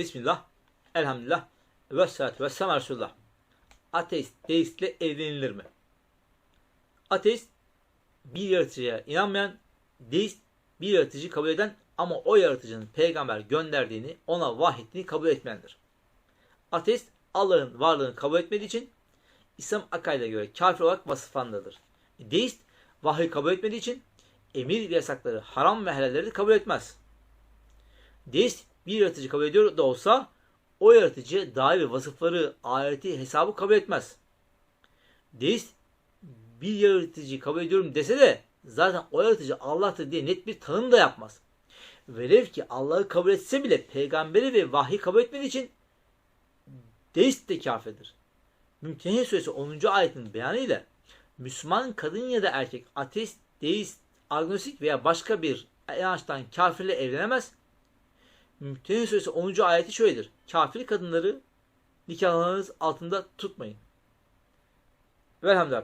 Bismillah, elhamdülillah, ve salatu ve selam Resulullah. Ateist, deistle evlenilir mi? Ateist, bir yaratıcıya inanmayan, deist, bir yaratıcı kabul eden ama o yaratıcının peygamber gönderdiğini, ona vahyettiğini kabul etmeyendir. Ateist, Allah'ın varlığını kabul etmediği için İslam akaidine göre kafir olarak vasıflandırılır. Deist, vahiy kabul etmediği için emir ve yasakları, haram ve helalleri kabul etmez. Deist bir yaratıcı kabul ediyor da olsa o yaratıcı dair vasıfları, ayeti, hesabı kabul etmez. Deist bir yaratıcı kabul ediyorum dese de zaten o yaratıcı Allah'tır diye net bir tanım da yapmaz. Velev ki Allah'ı kabul etse bile peygamberi ve vahyi kabul etmediği için deist de kafirdir. Mümtehine suresi 10. ayetin beyanıyla Müslüman kadın ya da erkek ateist, deist, agnostik veya başka bir inançtan kafirle evlenemez. Mümtehine suresi 10. ayeti şöyledir. Kafir kadınları nikahlarınız altında tutmayın. Velhamdülillah.